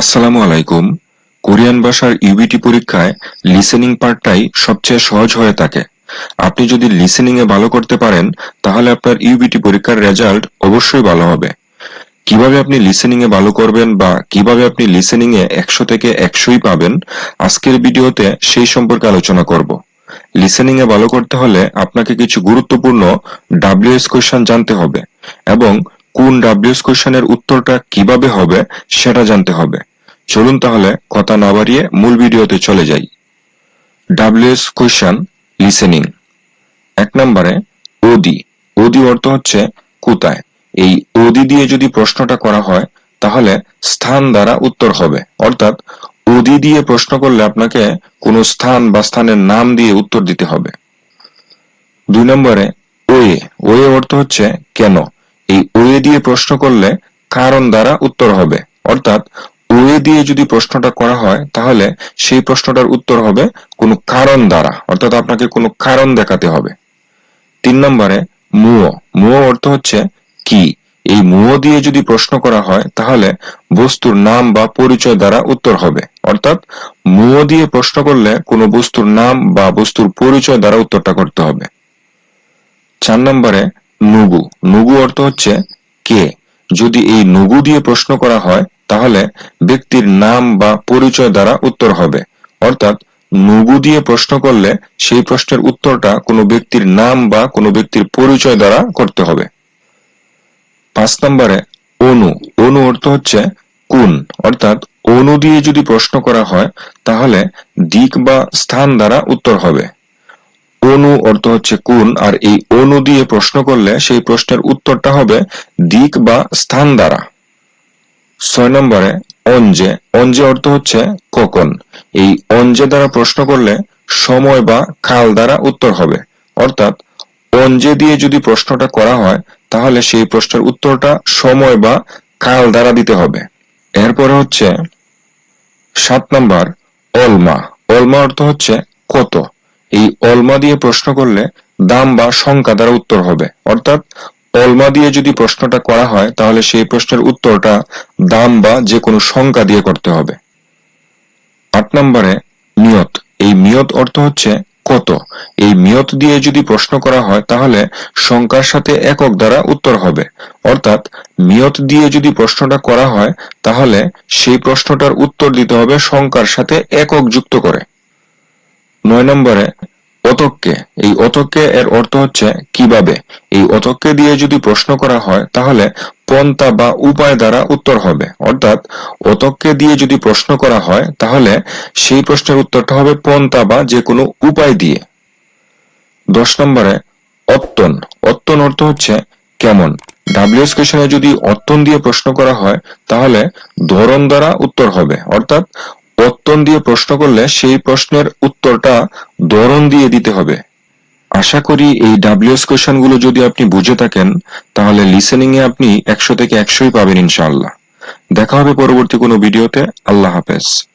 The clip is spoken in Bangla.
আসসালামু আলাইকুম। কোরিয়ান ভাষার ইউবিটি পরীক্ষায় লিসেনিং পার্টটাই সবচেয়ে সহজ হয়ে থাকে। আপনি যদি লিসেনিং এ ভালো করতে পারেন, তাহলে আপনার ইউবিটি পরীক্ষার রেজাল্ট অবশ্যই ভালো হবে। কীভাবে আপনি লিসেনিং এ ভালো করবেন বা কীভাবে আপনি লিসেনিং এ একশো থেকে একশোই পাবেন, আজকের ভিডিওতে সেই সম্পর্কে আলোচনা করব। লিসেনিং এ ভালো করতে হলে আপনাকে কিছু গুরুত্বপূর্ণ ডাব্লিউএস কোয়েশন জানতে হবে এবং কোন ডাব্লিউএস কোয়েশ্চেনের উত্তরটা কীভাবে হবে সেটা জানতে হবে। চলুন তাহলে কথা না বাড়িয়ে মূল ভিডিওতে চলে যাই। W S question listening. এক নম্বরে, ওদি। ওদি অর্থ হচ্ছে কোথায়। এই ওদি দিয়ে যদি প্রশ্নটা করা হয়, তাহলে স্থান দ্বারা উত্তর হবে। অর্থাৎ, ওদি দিয়ে প্রশ্ন করলে আপনাকে কোনো স্থান বা স্থানের নাম দিয়ে উত্তর দিতে হবে। দুই নম্বরে, ওয়ে। ওয়ে অর্থ হচ্ছে কেন। এই ওয়ে দিয়ে প্রশ্ন করলে কারণ দ্বারা উত্তর হবে। অর্থাৎ ওয়ে দিয়ে যদি প্রশ্নটা করা হয়, তাহলে সেই প্রশ্নটার উত্তর হবে কোনো কারণ দ্বারা, অর্থাৎ আপনাকে কোনো কারণ দেখাতে হবে। তিন নম্বরে মুও মুও অর্থ হচ্ছে কি? এই মুও দিয়ে যদি প্রশ্ন করা হয়, তাহলে বস্তুর নাম বা পরিচয় দ্বারা উত্তর হবে। অর্থাৎ মুও দিয়ে প্রশ্ন করলে কোনো বস্তুর নাম বা বস্তুর পরিচয় দ্বারা উত্তরটা করতে হবে। চার নম্বরে নুগু নুগু অর্থ হচ্ছে কে। যদি এই নুগু দিয়ে প্রশ্ন করা হয়, তাহলে ব্যক্তির নাম বা পরিচয় দ্বারা উত্তর হবে। অর্থাৎ নুগু দিয়ে প্রশ্ন করলে সেই প্রশ্নের উত্তরটা কোনো ব্যক্তির নাম বা কোনো ব্যক্তির পরিচয় দ্বারা করতে হবে। পাঁচ নম্বরে, অনু। অনু অর্থ হচ্ছে কোন অর্থাৎ অনু দিয়ে যদি প্রশ্ন করা হয়, তাহলে দিক বা স্থান দ্বারা উত্তর হবে। অনু অর্থ হচ্ছে কোন আর এই অনু দিয়ে প্রশ্ন করলে সেই প্রশ্নের উত্তরটা হবে দিক বা স্থান দ্বারা। ছয় নম্বরে, অঞ্জে। অঞ্জে অর্থ হচ্ছে কখন। এই অঞ্জে দ্বারা প্রশ্ন করলে সময় বা কাল দ্বারা উত্তর হবে। অর্থাৎ, অঞ্জে দিয়ে যদি প্রশ্নটা করা হয়, তাহলে সেই প্রশ্নের উত্তরটা সময় বা কাল দ্বারা দিতে হবে। এরপরে হচ্ছে সাত নাম্বার, অলমা। অলমা অর্থ হচ্ছে কত। এই অলমা দিয়ে প্রশ্ন করলে দাম বা সংখ্যা দ্বারা উত্তর হবে। অর্থাৎ অলমা দিয়ে যদি প্রশ্নটা করা হয়, তাহলে সেই প্রশ্নের উত্তরটা দাম বা যে কোনো সংখ্যা দিয়ে করতে হবে। আট নম্বরে নিয়ত। এই নিয়ত অর্থ হচ্ছে কত। এই নিয়ত দিয়ে যদি প্রশ্ন করা হয়, তাহলে সংখ্যার সাথে একক দ্বারা উত্তর হবে। অর্থাৎ নিয়ত দিয়ে যদি প্রশ্নটা করা হয়, তাহলে সেই প্রশ্নটার উত্তর দিতে হবে সংখ্যার সাথে একক যুক্ত করে। নয় নম্বরে অতক্কে। এই অতক্কে এর অর্থ হচ্ছে, কীভাবে? এই অতক্কে দিয়ে যদি প্রশ্ন করা হয়, তাহলে পন্থা বা উপায় দ্বারা উত্তর হবে। অর্থাৎ, অতক্কে দিয়ে যদি প্রশ্ন করা হয়, তাহলে সেই প্রশ্নের উত্তরটা হবে পন্থা বা যে কোনো উপায় দিয়ে। দশ নম্বরে, অত্তন। অত্তন অর্থ হচ্ছে, কেমন? ডাব্লিউএস কোয়েশনে যদি অত্তন দিয়ে প্রশ্ন করা হয়, তাহলে ধরন দ্বারা উত্তর হবে। অর্থাৎ অত্তন দিয়ে প্রশ্ন করলে সেই প্রশ্নের উত্তরটা ধরন দিয়ে দিতে হবে। আশা করি এই ডাব্লিউএস কোয়েশনগুলো যদি আপনি বুঝে থাকেন, তাহলে লিসেনিং এ আপনি একশো থেকে একশোই পাবেন ইনশাআল্লাহ। দেখা হবে পরবর্তী কোনো ভিডিওতে। আল্লাহ হাফেজ।